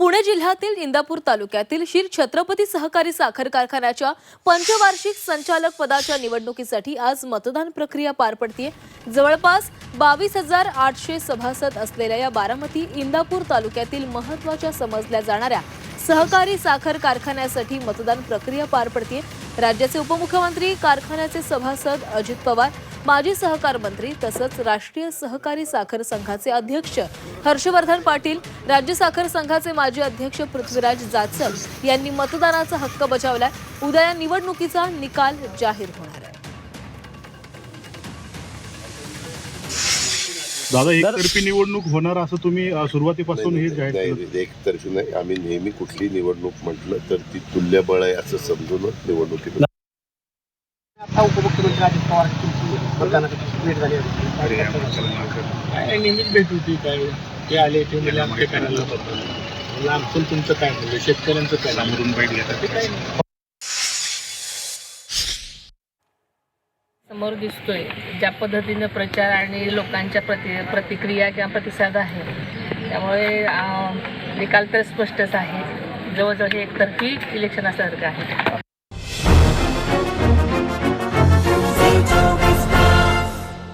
पुणे जिल्ह्यातील इंदापूर तालुक्यातील श्री छत्रपती सहकारी साखर कारखान्याच्या पंचवार्षिक संचालक पदाच्या निवडणुकीसाठी आज मतदान प्रक्रिया पार पडतीये. जवळपास बावीस हजार आठशे सभासद असलेल्या या बारामती इंदापूर तालुक्यातील महत्त्वाच्या समजल्या जाणाऱ्या सहकारी साखर कारखान्यासाठी मतदान प्रक्रिया पार पडतीये. राज्याचे उपमुख्यमंत्री कारखान्याचे सभासद अजित पवार माजी सहकार मंत्री तसंच राष्ट्रीय सहकारी साखर संघाचे अध्यक्ष हर्षवर्धन पाटील राज्य साखर संघाचे माजी अध्यक्ष पृथ्वीराज जाचक यांनी मतदानाचा हक्क बजावलाय. उद्या या निवडणुकीचा निकाल जाहीर होणार आहे. दादा एकतर्फी निवडणूक होणार असं तुम्ही अ, सुरुवातीपासून हे जाहीर नाही केलं. नाही, एकतर्फी नाही. आम्ही नेहमी कुठली निवडणूक म्हटलं तर ती तुल्यबळ आहे असं समजूनच निवडणुकीत आता उपमुख्यमंत्री अजित पवार भेट झाली होती. नेहमीच भेट होती? काय ते आले ते म्हणजे आमच्या पॅनलला होतं. म्हणलं आमचं तुमचं काय म्हणलं शेतकऱ्यांचं काय? समोरून घेतात ते काय. समोर दिसतोय. ज्या पद्धतीनं प्रचार आणि लोकांच्या प्रति प्रतिक्रिया किंवा प्रतिसाद आहे त्यामुळे निकाल तर स्पष्टच आहे. जवळजवळ हे एकतर्फी इलेक्शन असल्यासारखं आहे.